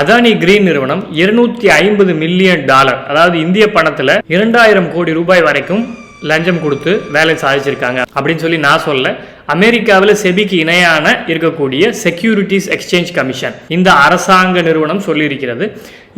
Adani green நிறுவனம் இருநூத்தி ஐம்பது மில்லியன் டாலர் அதாவது இந்திய பணத்துல இரண்டாயிரம் கோடி ரூபாய் வரைக்கும் லஞ்சம் கொடுத்து வேலை சாதிச்சிருக்காங்க அப்படின்னு சொல்லி நான் சொல்ல அமெரிக்காவில் செபிக்கு இணையான இருக்கக்கூடிய செக்யூரிட்டிஸ் எக்ஸ்சேஞ்ச் கமிஷன் இந்த அரசாங்க நிறுவனம் சொல்லியிருக்கிறது.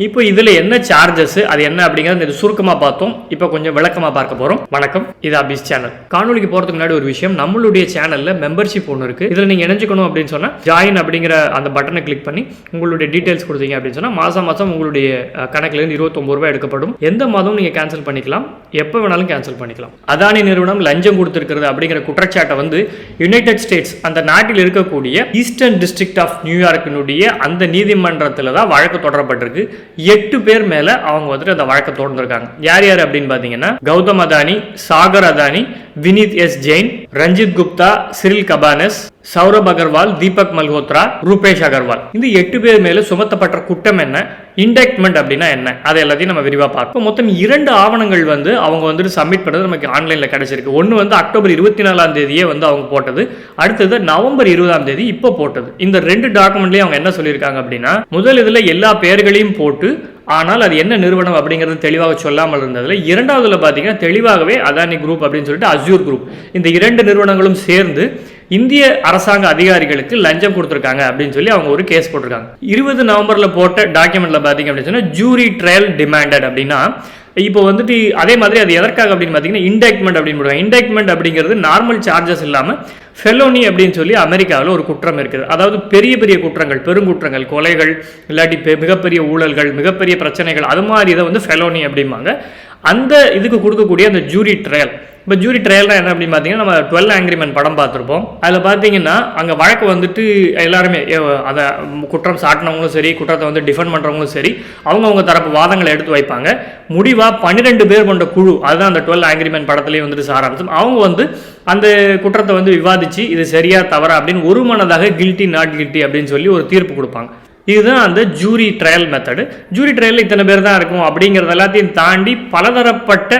இப்போ இதில் என்ன சார்ஜஸ் அது என்ன அப்படிங்கிறத சுருக்கமாக பார்த்தோம். இப்போ கொஞ்சம் விளக்கமாக பார்க்க போகிறோம் வணக்கம் இது அபிஸ் சேனல் காணொலிக்கு போகிறதுக்கு முன்னாடி ஒரு விஷயம் நம்மளுடைய சேனலில் மெம்பர்ஷிப் ஒன்று இருக்குது இதில் நீங்கள் இணைஞ்சுக்கணும் அப்படின்னு சொன்னால் ஜாயின் அப்படிங்கிற அந்த பட்டனை கிளிக் பண்ணி உங்களுடைய டீட்டெயில்ஸ் கொடுத்தீங்க அப்படின்னு சொன்னால் மாதம் மாதம் உங்களுடைய கணக்கிலேருந்து கணக்குலேருந்து இருபத்தொம்பது ரூபாய் எடுக்கப்படும். எந்த மாதமும் நீங்கள் கேன்சல் பண்ணிக்கலாம். எப்போ வேணாலும் கேன்சல் பண்ணிக்கலாம். அதானி நிறுவனம் லஞ்சம் கொடுத்துருக்கிறது அப்படிங்கிற குற்றச்சாட்டை வந்து யுனைடெட் ஸ்டேட்ஸ் அந்த நாட்டில் இருக்கக்கூடிய ஈஸ்டர்ன் டிஸ்ட்ரிக்ட் ஆஃப் நியூயார்க்கினுடைய அந்த நீதிமன்றத்தில் தான் வழக்கு தொடரப்பட்டிருக்கு. எட்டு பேர் மேல அவங்க வந்துட்டு அந்த வழக்கை தொடர்ந்துருக்காங்க. யார் யார் அப்படின்னு பார்த்தீங்கன்னா Gautam Adani Sagar Adani Vineet S Jain Ranjit Gupta Cyril Cabanes Saurabh Agarwal Deepak Malhotra Rupesh Agarwal. இந்த எட்டு பேர் மேல சுமத்தப்பட்ட குற்றம் என்ன? இண்டெக்ட்மெண்ட் அப்படின்னா என்ன? அதை எல்லாத்தையும் நம்ம விரிவாக பார்ப்போம். மொத்தம் இரண்டு ஆவணங்கள் வந்து அவங்க வந்துட்டு சப்மிட் பண்ணது நமக்கு ஆன்லைனில் கிடைச்சிருக்கு. ஒன்று வந்து அக்டோபர் இருபத்தி நாலாம் தேதியே வந்து அவங்க போட்டது. அடுத்தது நவம்பர் இருபதாம் தேதி இப்போ போட்டது. இந்த ரெண்டு டாக்குமெண்ட்லேயும் அவங்க என்ன சொல்லியிருக்காங்க அப்படின்னா முதல் இதில் எல்லா பெயர்களையும் போட்டு ஆனால் அது என்ன நிறுவனம்? அப்படிங்கிறது தெளிவாக சொல்லாமல் இருந்ததுல இரண்டாவதுல பார்த்தீங்கன்னா தெளிவாகவே அதானி குரூப் அப்படின்னு சொல்லிட்டு அஜூர் குரூப் இந்த இரண்டு நிறுவனங்களும் சேர்ந்து இந்திய அரசாங்க அதிகாரிகளுக்கு லஞ்சம் கொடுத்துருக்காங்க அப்படின்னு சொல்லி அவங்க ஒரு கேஸ் போட்டிருக்காங்க. இருபது நவம்பரில் போட்ட டாக்குமெண்ட்டில் பார்த்தீங்க அப்படின்னு சொன்னால் ஜூரி ட்ரையல் டிமாண்டட் அப்படின்னா இப்போ வந்துட்டு அதே மாதிரி அது எதற்காக அப்படின்னு பார்த்தீங்கன்னா இண்டெக்ட்மெண்ட் அப்படின்னு போடுவாங்க இண்டெக்ட்மெண்ட் அப்படிங்கிறது நார்மல் சார்ஜஸ் இல்லாமல் ஃபெலோனி அப்படின்னு சொல்லி அமெரிக்காவில் ஒரு குற்றம் இருக்குது. அதாவது பெரிய பெரிய குற்றங்கள் பெருங்குற்றங்கள் கொலைகள் இல்லாட்டி பெ- மிகப்பெரிய ஊழல்கள் மிகப்பெரிய பிரச்சனைகள் அது மாதிரி இதை வந்து ஃபெலோனி அப்படிம்பாங்க. அந்த இதுக்கு கொடுக்கக்கூடிய அந்த ஜூரி ட்ரையல் இப்போ ஜூரி ட்ரையல்னா என்ன அப்படின்னு பார்த்தீங்கன்னா நம்ம டுவெல் ஆங்கிரிமெண்ட் படம் பார்த்துருப்போம். அதில் பார்த்தீங்கன்னா அங்கே வழக்கு வந்துட்டு எல்லாருமே அதை குற்றம் சாட்டினவங்களும் சரி குற்றத்தை வந்து டிஃபெண்ட் பண்ணுறவங்களும் சரி அவங்கவுங்க தரப்பு வாதங்களை எடுத்து வைப்பாங்க. முடிவாக பன்னிரெண்டு பேர் கொண்ட குழு அதுதான் அந்த டுவெல் ஆங்கிரிமெண்ட் படத்துலேயே வந்துட்டு சாராம்சம். அவங்க வந்து அந்த குற்றத்தை வந்து விவாதித்து இது சரியா தவறா அப்படின்னு ஒரு மனதாக கில்ட்டி நாட் கில்ட்டி அப்படின்னு சொல்லி ஒரு தீர்ப்பு கொடுப்பாங்க. இதுதான் அந்த jury trial method jury trial இத்தனை பேர் தான் இருக்கும் அப்படிங்கிறது எல்லாத்தையும் தாண்டி பலதரப்பட்ட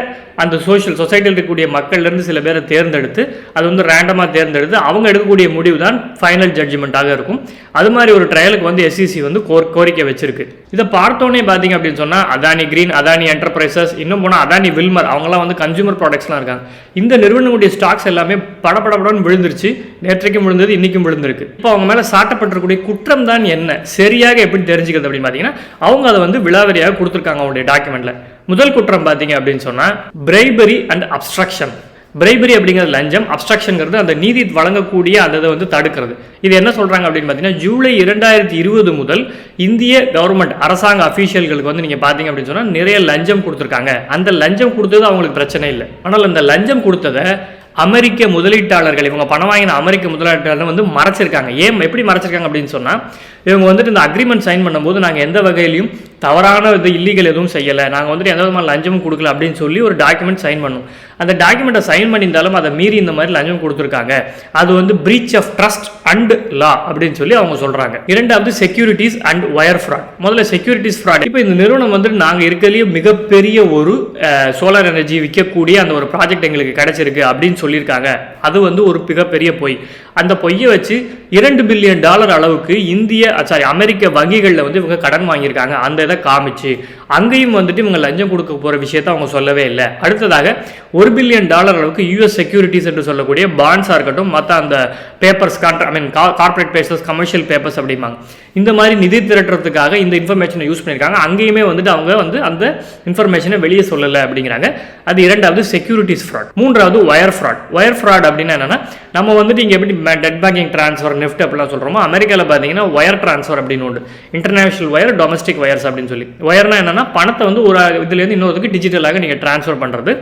அந்த சோஷியல் சொசைட்டியில் இருக்கக்கூடிய மக்கள்லேருந்து சில பேரை தேர்ந்தெடுத்து அது வந்து ரேண்டமாக தேர்ந்தெடுத்து அவங்க எடுக்கக்கூடிய முடிவு தான் ஃபைனல் ஜட்ஜ்மெண்ட்டாக இருக்கும். அது மாதிரி ஒரு ட்ரையலுக்கு வந்து எஸ்சிசி வந்து கோர் கோரிக்கை வச்சிருக்கு. இதை பார்த்தோன்னே பார்த்தீங்க அப்படின்னு சொன்னால் அதானி கிரீன் அதானி என்டர்பிரைசஸ் இன்னும் போனால் அதானி வில்மர் அவங்களாம் வந்து கன்சூமர் ப்ராடக்ட்ஸ்லாம் இருக்காங்க. இந்த நிறுவனங்களுடைய ஸ்டாக்ஸ் எல்லாமே படப்படப்படன்னு விழுந்துருச்சு. நேற்றைக்கும் விழுந்தது இன்றைக்கும் விழுந்திருக்கு. இப்போ அவங்க மேலே சாட்டப்பட்டிருக்கக்கூடிய குற்றம் தான் என்ன? சரியாக எப்படி தெரிஞ்சுக்கிறது அப்படின்னு பார்த்தீங்கன்னா அவங்க அதை வந்து விழாவரியாக கொடுத்துருக்காங்க அவங்களுடைய டாக்குமெண்ட்டில் முதல் குற்றம் பார்த்தீங்க அப்படின்னு சொன்னால் பிரைபரி அண்ட் அப்ஸ்ட்ரக்ஷன் பிரைபரி அப்படிங்கிறது லஞ்சம் அப்ஸ்ட்ரக்ஷன்ங்கிறது அந்த நீதி வழங்கக்கூடிய அந்த இதை வந்து தடுக்கிறது. இது என்ன சொல்கிறாங்க அப்படின்னு பார்த்தீங்கன்னா ஜூலை இரண்டாயிரத்தி இருபது முதல் இந்திய கவர்மெண்ட் அரசாங்க அஃபீஷியல்களுக்கு வந்து நீங்கள் பார்த்தீங்க அப்படின்னு சொன்னால் நிறைய லஞ்சம் கொடுத்துருக்காங்க. அந்த லஞ்சம் கொடுத்தது அவங்களுக்கு பிரச்சனை இல்லை. ஆனால் அந்த லஞ்சம் கொடுத்ததை அமெரிக்க முதலீட்டாளர்கள் இவங்க பணம் வாங்கின அமெரிக்க முதலீட்டாளர்கள் வந்து மறைச்சிருக்காங்க. ஏன் எப்படி மறைச்சிருக்காங்க அப்படின்னு சொன்னால் இவங்க வந்துட்டு இந்த அக்ரிமெண்ட் சைன் பண்ணும்போது நாங்கள் எந்த வகையிலையும் தவறான இது இல்லீகல் எதுவும் செய்யலை. நாங்கள் வந்துட்டு எந்த விதமான லஞ்சமும் கொடுக்கல அப்படின்னு சொல்லி ஒரு டாக்குமெண்ட் சைன் பண்ணும். அந்த டாக்குமெண்ட்டை சைன் பண்ணியிருந்தாலும் அதை மீறி இந்த மாதிரி லஞ்சம் கொடுத்துருக்காங்க. அது வந்து breach of trust and law அப்படின்னு சொல்லி அவங்க சொல்கிறாங்க இரண்டாவது செக்யூரிட்டிஸ் அண்ட் ஒயர் ஃப்ராட் முதல்ல செக்யூரிட்டிஸ் ஃப்ராட் இப்போ இந்த நிறுவனம் வந்துட்டு நாங்கள் இருக்கிறதுலேயே மிகப்பெரிய ஒரு சோலார் எனர்ஜி விற்கக்கூடிய அந்த ஒரு ப்ராஜெக்ட் எங்களுக்கு கிடைச்சிருக்கு அப்படின்னு சொல்லியிருக்காங்க. அது வந்து ஒரு மிகப்பெரிய பொய். அந்த பொய்யை வச்சு இரண்டு பில்லியன் டாலர் அளவுக்கு இந்திய சாரி அமெரிக்க வங்கிகளில் வந்து இவங்க கடன் வாங்கியிருக்காங்க. அந்த இதை காமிச்சு அங்கேயும் வந்துட்டு இவங்க லஞ்சம் கொடுக்க போகிற விஷயத்த அவங்க சொல்லவே இல்லை. அடுத்ததாக ஒரு பில்லியன் டாலர் அளவுக்கு யூஎஸ் செக்யூரிட்டிஸ் என்று சொல்லக்கூடிய பாண்ட்ஸாக இருக்கட்டும் மற்ற அந்த papers contra I mean corporate papers commercial papers அப்படிம்பாங்க. இந்த மாதிரி நிதி திரட்டுறதுக்காக இந்த இன்ஃபர்மேஷனை யூஸ் பண்ணியிருக்காங்க. அங்கேயுமே வந்துட்டு அவங்க வந்து அந்த இன்ஃபர்மேஷனை வெளியே சொல்லலை அப்படிங்கிறாங்க. அது இரண்டாவது செக்யூரிட்டிஸ் ஃப்ராட் மூன்றாவது ஒயர் ஃப்ராட் ஒயர் ஃப்ராட் அப்படின்னா என்னென்னா நம்ம வந்துட்டு இங்கே எப்படி டெட் பேங்கிங் ட்ரான்ஸ்ஃபர் நெஃப்ட் அப்படிலாம் சொல்கிறோமோ அமெரிக்காவில் பார்த்தீங்கன்னா ஒயர் ட்ரான்ஸ்ஃபர் அப்படின்னு உண்டு. இன்டர்நேஷனல் ஒயர் டொமஸ்டிக் ஒயர்ஸ் அப்படின்னு சொல்லி. ஒயர்னா என்னன்னா பணத்தை வந்து ஒரு இதுலேருந்து இன்னொருத்துக்கு டிஜிட்டலாக நீங்கள் ட்ரான்ஸ்ஃபர் பண்ணுறது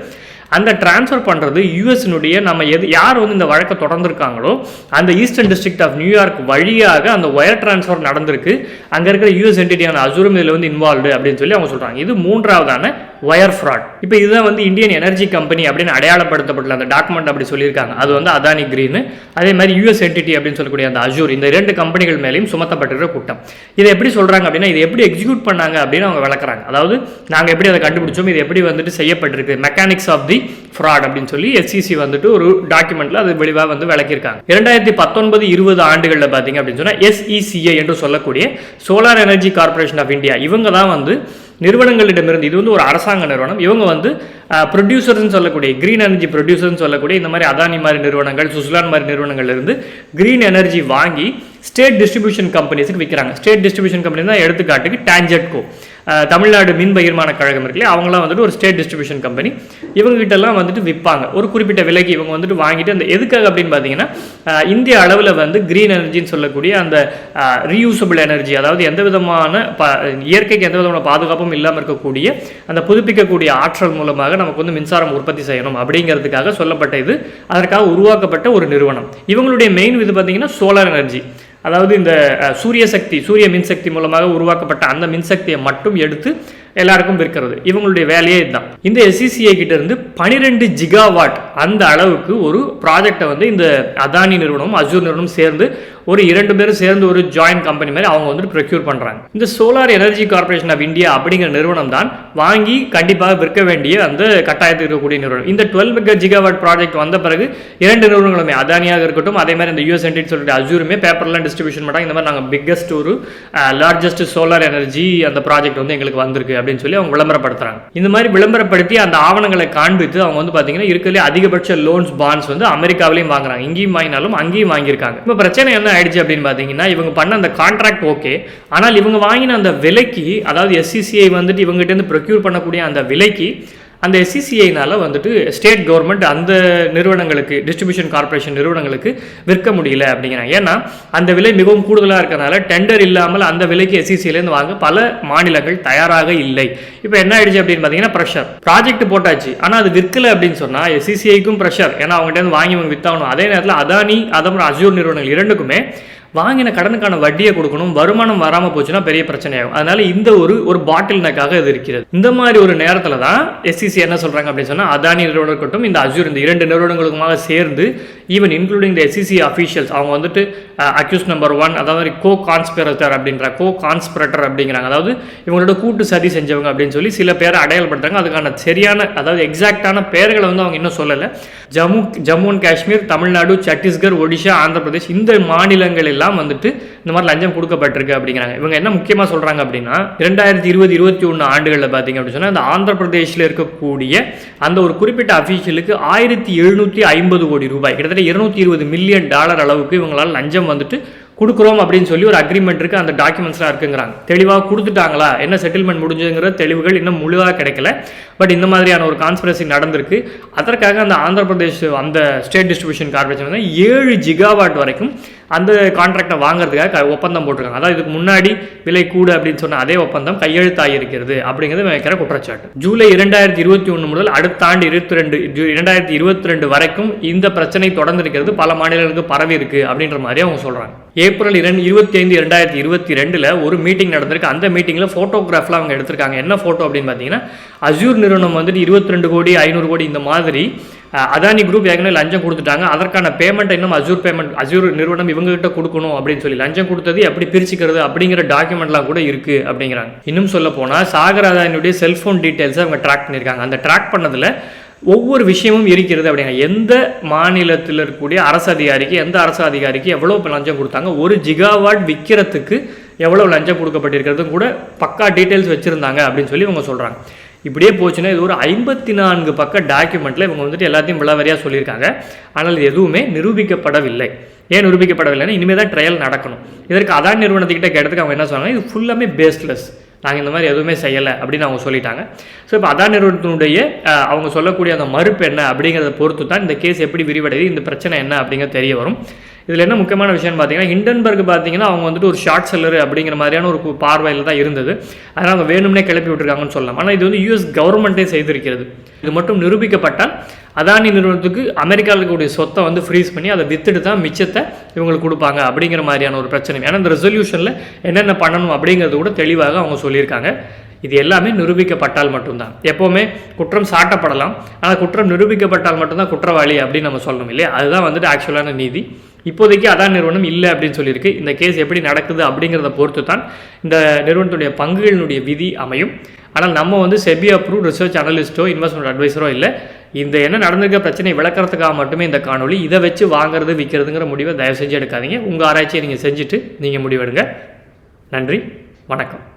அந்த ட்ரான்ஸ்ஃபர் பண்ணுறது யூஎஸ்னுடைய நம்ம எது யார் வந்து இந்த வழக்கை தொடர்ந்துருக்காங்களோ அந்த ஈஸ்டர்ன் டிஸ்ட்ரிக்ட் ஆஃப் நியூயார்க் வழியாக அந்த ஒயர் ட்ரான்ஸ்ஃபர் நடந்திருக்கு. அங்கே இருக்கிற யூஎஸ் என்டிட்டியான அசுரம் இதில் வந்து இன்வால்வ்டு அப்படின்னு சொல்லி அவங்க சொல்கிறாங்க இது மூன்றாவதான ஒயர் ஃப்ராட் இப்போ இதுதான் வந்து இந்தியன் எனர்ஜி கம்பெனி அப்படின்னு அடையாளப்படுத்தப்பட்டுள்ள அந்த டாக்குமெண்ட் அப்படி சொல்லியிருக்காங்க. அது வந்து அதானி கிரீனு அதே மாதிரி யூஎஸ் என்டிட்டி அப்படின்னு சொல்லக்கூடிய அந்த அஜூர் இந்த இரண்டு கம்பெனிகள் மேலேயும் சுமத்தப்பட்டிருக்கிற கூட்டம். இதை எப்படி சொல்கிறாங்க அப்படின்னா இது எப்படி எக்ஸிக்யூட் பண்ணாங்க அப்படின்னு அவங்க விளக்குறாங்க. அதாவது நாங்கள் எப்படி அதை கண்டுபிடிச்சோம் இது எப்படி வந்துட்டு செய்யப்பட்டிருக்கு. மெக்கானிக்ஸ் ஆஃப் தி ஃப்ராட் அப்படின்னு சொல்லி எஸ்சிசி வந்துட்டு ஒரு டாக்குமெண்ட்டில் அது வெளிவாக வந்து விளக்கியிருக்காங்க. இரண்டாயிரத்தி பத்தொன்பது இருபது ஆண்டுகளில் பார்த்தீங்க அப்படின்னு சொன்னால் எஸ்இசிஏ என்று சொல்லக்கூடிய solar energy corporation of India இவங்க தான் வந்து நிறுவனங்களிடமிருந்து இது வந்து ஒரு அரசாங்க நிறுவனம் இவங்க வந்து ப்ரொடியூசர்னு சொல்லக்கூடிய க்ரீன் எனர்ஜி ப்ரொடியூசர்னு சொல்லக்கூடிய இந்த மாதிரி அதானி மாதிரி நிறுவனங்கள் சுஸ்லான் மாதிரி நிறுவனங்கள்லேருந்து க்ரீன் எனர்ஜி வாங்கி ஸ்டேட் டிஸ்ட்ரிபியூஷன் கம்பெனிஸுக்கு விற்கிறாங்க ஸ்டேட் டிஸ்ட்ரிபியூஷன் கம்பெனி தான் எடுத்துக்காட்டுக்கு டான்ஜெட்கோ தமிழ்நாடு மின் பகிர்மான கழகம் இருக்குல்லையா அவங்களாம் வந்துட்டு ஒரு ஸ்டேட் டிஸ்ட்ரிபியூஷன் கம்பெனி. இவங்ககிட்டலாம் எல்லாம் வந்துட்டு விற்பாங்க ஒரு குறிப்பிட்ட விலைக்கு இவங்க வந்துட்டு வாங்கிட்டு அந்த எதுக்காக அப்படின்னு பார்த்தீங்கன்னா இந்திய அளவில் வந்து க்ரீன் எனர்ஜின்னு சொல்லக்கூடிய அந்த ரீயூசபிள் எனர்ஜி அதாவது எந்த விதமான ப- இயற்கைக்கு எந்த விதமான பாதுகாப்பும் இல்லாமல் இருக்கக்கூடிய அந்த புதுப்பிக்கக்கூடிய ஆற்றல் மூலமாக நமக்கு வந்து மின்சாரம் உற்பத்தி செய்யணும் அப்படிங்கிறதுக்காக சொல்லப்பட்ட இது. அதற்காக உருவாக்கப்பட்ட ஒரு நிறுவனம். இவங்களுடைய மெயின் இது பார்த்தீங்கன்னா சோலார் எனர்ஜி அதாவது இந்த சூரிய சக்தி சூரிய மின்சக்தி மூலமாக உருவாக்கப்பட்ட அந்த மின்சக்தியை மட்டும் எடுத்து எல்லாருக்கும் இருக்கிறது இவங்களுடைய வேலையே இதுதான். இந்த எஸ்சிசிஐ கிட்ட இருந்து பனிரெண்டு ஜிகாவாட் அந்த அளவுக்கு ஒரு ப்ராஜெக்டை வந்து இந்த அதானி நிறுவனமும் அஜூர் நிறுவனம் சேர்ந்து ஒரு இரண்டு பேரும் சேர்ந்து ஒரு ஜாயின்ட் கம்பெனி மாதிரி அவங்க வந்துட்டு ப்ரொக்யூர் பண்ணுறாங்க இந்த solar energy corporation of India அப்படிங்கிற நிறுவனம் தான் வாங்கி கண்டிப்பாக விற்க வேண்டிய அந்த கட்டாயத்தில் இருக்கக்கூடிய நிறுவனம். இந்த டுவெல் ஜிகாவாட் ப்ராஜெக்ட் வந்த பிறகு இரண்டு நிறுவனங்களுமே அதானியாக இருக்கட்டும் அதே மாதிரி இந்த யூஎஸ் என்டின்னு சொல்லிட்டு அஜூருமே பேப்பர்லாம் டிஸ்ட்ரிபியூஷன் பண்ணுறாங்க இந்த மாதிரி நாங்கள் பிக்கஸ்ட் ஒரு லார்ஜஸ்ட் சோலார் எனர்ஜி அந்த ப்ராஜெக்ட் வந்து எங்களுக்கு வந்திருக்கு அப்படின்னு சொல்லி அவங்க விளம்பரப்படுத்துறாங்க. இந்த மாதிரி விளம்பரப்படுத்தி அந்த ஆவணங்களை காண்பித்து அவங்க வந்து பார்த்தீங்கன்னா இருக்கிறதுலே அதிகபட்ச லோன்ஸ் பாண்ட்ஸ் வந்து அமெரிக்காவிலையும் வாங்குறாங்க. இங்கேயும் வாங்கினாலும் அங்கேயும் வாங்கியிருக்காங்க. இப்போ பிரச்சனை என்ன ஆயிடுச்சு அப்படின்னு பார்த்தீங்கன்னா இவங்க பண்ண அந்த கான்ட்ராக்ட் ஓகே ஆனால் இவங்க வாங்கின அந்த விலைக்கு அதாவது எஸ்சிசிஐ வந்துட்டு இவங்ககிட்ட இருந்து ப்ரொக்யூர் பண்ணக்கூடிய அந்த விலைக்கு அந்த எஸ்சிசிஐனால் வந்துட்டு ஸ்டேட் கவர்மெண்ட் அந்த நிறுவனங்களுக்கு டிஸ்ட்ரிபியூஷன் கார்ப்பரேஷன் நிறுவனங்களுக்கு விற்க முடியல அப்படிங்கிறாங்க. ஏன்னா அந்த விலை மிகவும் கூடுதலாக இருக்கிறதுனால டெண்டர் இல்லாமல் அந்த விலைக்கு எஸ்சிசிலேருந்து வாங்க பல மாநிலங்கள் தயாராக இல்லை. இப்போ என்ன ஆயிடுச்சு அப்படின்னு பார்த்தீங்கன்னா ப்ரெஷர் ப்ராஜெக்ட் போட்டாச்சு. ஆனால் அது விற்கலை அப்படின்னு சொன்னால் எஸ்சிசிஐக்கும் ப்ரெஷர் ஏன்னா அவங்ககிட்ட வாங்கி அவங்க வித்தாகணும். அதே நேரத்தில் அதானி அதே அஜூர் நிறுவனங்கள் இரண்டுக்குமே வாங்கின கடனுக்கான வட்டியை கொடுக்கணும் வருமானம் வராமல் போச்சுன்னா பெரிய பிரச்சனையாகும். அதனால இந்த ஒரு ஒரு பாட்டில் நெக்காக இது இருக்கிறது. இந்த மாதிரி ஒரு நேரத்தில் தான் எஸ்சிசி என்ன சொல்றாங்க அப்படின்னு சொன்னால் அதானி நிறுவனம் இருக்கட்டும் இந்த அஜூர் இந்த இரண்டு நிறுவனங்களுக்குமாக சேர்ந்து even including the SCC officials அவங்க வந்துட்டு அக்யூஸ் நம்பர் ஒன் அதாவது கோ கான்ஸ்பிரட்டர் அப்படின்ற கோ கான்ஸ்பிரட்டர் அப்படிங்கிறாங்க. அதாவது இவங்களோட கூட்டு சதி செஞ்சவங்க அப்படின்னு சொல்லி சில பேரை அடையாளப்படுத்துறாங்க. அதுக்கான சரியான அதாவது எக்ஸாக்டான பெயர்களை வந்து அவங்க இன்னும் சொல்லலை. ஜம்மு ஜம்மு அண்ட் காஷ்மீர் தமிழ்நாடு சத்தீஸ்கர் ஒடிஷா ஆந்திர பிரதேஷ் இந்த மாநிலங்கள் எல்லாம் வந்துட்டு இந்த மாதிரி லஞ்சம் கொடுக்கப்பட்டிருக்கு அப்படிங்கிறாங்க. இவங்க என்ன முக்கியமாக சொல்கிறாங்க அப்படின்னா இரண்டாயிரத்தி இருபது இருபத்தி ஒன்று ஆண்டுகளில் பார்த்தீங்க அப்படின்னு சொன்னால் இந்த ஆந்திர பிரதேஷில் இருக்கக்கூடிய அந்த ஒரு குறிப்பிட்ட அஃபீஷியலுக்கு ஆயிரத்தி எழுநூற்றி ஐம்பது கோடி ரூபாய் கிட்டத்தட்ட இருநூத்தி இருபது மில்லியன் டாலர் அளவுக்கு இவங்களால் லஞ்சம் வந்துட்டு கொடுக்குறோம் அப்படின்னு சொல்லி ஒரு அக்ரிமெண்ட் இருக்குது அந்த டாக்குமெண்ட்ஸ்லாம் இருக்குங்கிறாங்க. தெளிவாக கொடுத்துட்டாங்களா? என்ன செட்டில்மெண்ட் முடிஞ்சுங்கிற தெளிவுகள் இன்னும் முழுவாக கிடைக்கல. பட் இந்த மாதிரியான ஒரு கான்ஸ்பிரசி நடந்திருக்கு. அதற்காக அந்த ஆந்திர பிரதேஷ் அந்த ஸ்டேட் டிஸ்ட்ரிபியூஷன் கார்பரேஷன் வந்து ஏழு ஜிகாவாட் வரைக்கும் அந்த கான்ட்ராக்டை வாங்குறதுக்காக க- ஒப்பந்தம் போட்டிருக்காங்க. அதாவது இதுக்கு முன்னாடி விலை கூடு அப்படின்னு சொன்ன அதே ஒப்பந்தம் கையெழுத்தாகி இருக்கிறது அப்படிங்கிறது வைக்கிற குற்றச்சாட்டு. ஜூலை இரண்டாயிரத்தி இருபத்தி ஒன்று முதல் அடுத்த ஆண்டு இருபத்தி ரெண்டு இரண்டாயிரத்தி இருபத்தி ரெண்டு வரைக்கும் இந்த பிரச்சனை தொடர்ந்து இருக்கிறது பல மாநிலங்களுக்கு பரவி இருக்கு அப்படின்ற மாதிரி அவங்க சொல்றாங்க. ஏப்ரல் இரண்டு இருபத்தி ஐந்து இரண்டாயிரத்தி இருபத்தி ரெண்டில் ஒரு மீட்டிங் நடந்திருக்கு. அந்த மீட்டிங்கில் ஃபோட்டோகிராஃபில் அவங்க எடுத்திருக்காங்க. என்ன ஃபோட்டோ அப்படின்னு பார்த்தீங்கன்னா அஜூர் நிறுவனம் வந்துட்டு இருபத்தி ரெண்டு கோடி ஐநூறு கோடி இந்த மாதிரி அதானி குரூப் ஏற்கனவே லஞ்சம் கொடுத்துட்டாங்க. அதற்கான பேமெண்ட் இன்னும் அஜூர் பேமெண்ட் அஜூர் நிறுவனம் இவங்ககிட்ட கொடுக்கணும் அப்படின்னு சொல்லி. லஞ்சம் கொடுத்தது எப்படி பிரிச்சுக்கிறது அப்படிங்கிற டாக்குமெண்ட்லாம் கூட இருக்கு அப்படிங்கிறாங்க. இன்னும் சொல்ல போனால் சாகர் அதானியுடைய செல்போன் டீட்டெயில்ஸை அவங்க ட்ராக் பண்ணியிருக்காங்க. அந்த ட்ராக் பண்ணதில் ஒவ்வொரு விஷயமும் இருக்கிறது அப்படிங்க. எந்த மாநிலத்தில் இருக்கக்கூடிய அரசு அதிகாரிக்கு எந்த அரசு அதிகாரிக்கு எவ்வளோ லஞ்சம் கொடுத்தாங்க? ஒரு ஜிகாவாட் விற்கிறதுக்கு எவ்வளோ லஞ்சம் கொடுக்கப்பட்டிருக்கிறதும் கூட பக்கா டீட்டெயில்ஸ் வச்சுருந்தாங்க அப்படின்னு சொல்லி இவங்க சொல்கிறாங்க இப்படியே போச்சுன்னா இது ஒரு ஐம்பத்தி நான்கு பக்க டாக்குமெண்ட்டில் இவங்க வந்துட்டு எல்லாத்தையும் விளவரியாக சொல்லியிருக்காங்க. ஆனால் இது எதுவுமே நிரூபிக்கப்படவில்லை. ஏன் நிரூபிக்கப்படவில்லைன்னா இனிமேல் தான் ட்ரையல் நடக்கணும். இதற்கு அதான் நிறுவனத்துக்கிட்ட கேட்டதுக்கு அவங்க என்ன சொன்னாங்க இது ஃபுல்லாமே பேஸ்லெஸ் நாங்கள் இந்த மாதிரி எதுவுமே செய்யலை அப்படின்னு அவங்க சொல்லிட்டாங்க. ஸோ இப்போ அதான் நிறுவனத்தினுடைய அவங்க சொல்லக்கூடிய அந்த மறுப்பு என்ன அப்படிங்கிறத பொறுத்து தான் இந்த கேஸ் எப்படி விரிவடையுது இந்த பிரச்சனை என்ன அப்படிங்கிறது தெரிய வரும். இதில் என்ன முக்கியமான விஷயம்னு பார்த்தீங்கன்னா ஹிண்டன்பர்க் பார்த்தீங்கன்னா அவங்க வந்துட்டு ஒரு ஷார்ட் செல்லர் அப்படிங்கிற மாதிரியான ஒரு பார்வையில் தான் இருந்தது. அதனால் அவங்க வேணும்னே கிளப்பி விட்டுருக்காங்கன்னு சொல்லலாம். ஆனால் இது வந்து யூஎஸ் கவர்மெண்ட்டே செய்திருக்கிறது. இது மட்டும் நிரூபிக்கப்பட்டால் அதானி நிறுவனத்துக்கு அமெரிக்காவில் இருக்கக்கூடிய சொத்தை வந்து ஃப்ரீஸ் பண்ணி அதை வித்துட்டு தான் மிச்சத்தை இவங்களுக்கு கொடுப்பாங்க அப்படிங்கிற மாதிரியான ஒரு பிரச்சனை. ஏன்னா இந்த ரெசல்யூஷனில் என்னென்ன பண்ணணும் அப்படிங்கிறது கூட தெளிவாக அவங்க சொல்லியிருக்காங்க. இது எல்லாமே நிரூபிக்கப்பட்டால் மட்டும்தான். எப்போவுமே குற்றம் சாட்டப்படலாம். ஆனால் குற்றம் நிரூபிக்கப்பட்டால் மட்டும்தான் குற்றவாளி அப்படின்னு நம்ம சொல்லணும் இல்லையா? அதுதான் வந்துட்டு ஆக்சுவலான நீதி. இப்போதைக்கு அதான் நிறுவனம் இல்லை அப்படின்னு சொல்லியிருக்கு. இந்த கேஸ் எப்படி நடக்குது அப்படிங்கிறத பொறுத்து தான் இந்த நிறுவனத்துடைய பங்குகளினுடைய விதி அமையும். ஆனால் நம்ம வந்து செபி அப்ரூவ் ரிசர்ச் அனலிஸ்ட்டோ இன்வெஸ்ட்மெண்ட் அட்வைஸரோ இல்லை. இந்த என்ன நடந்திருக்க பிரச்சனை விளக்கிறதுக்காக மட்டுமே இந்த காணொளி. இதை வச்சு வாங்குறது விற்கிறதுங்கிற முடிவை தயவு செஞ்சு எடுக்காதீங்க. உங்கள் ஆராய்ச்சியை நீங்கள் செஞ்சுட்டு நீங்கள் முடிவெடுங்க. நன்றி. வணக்கம்.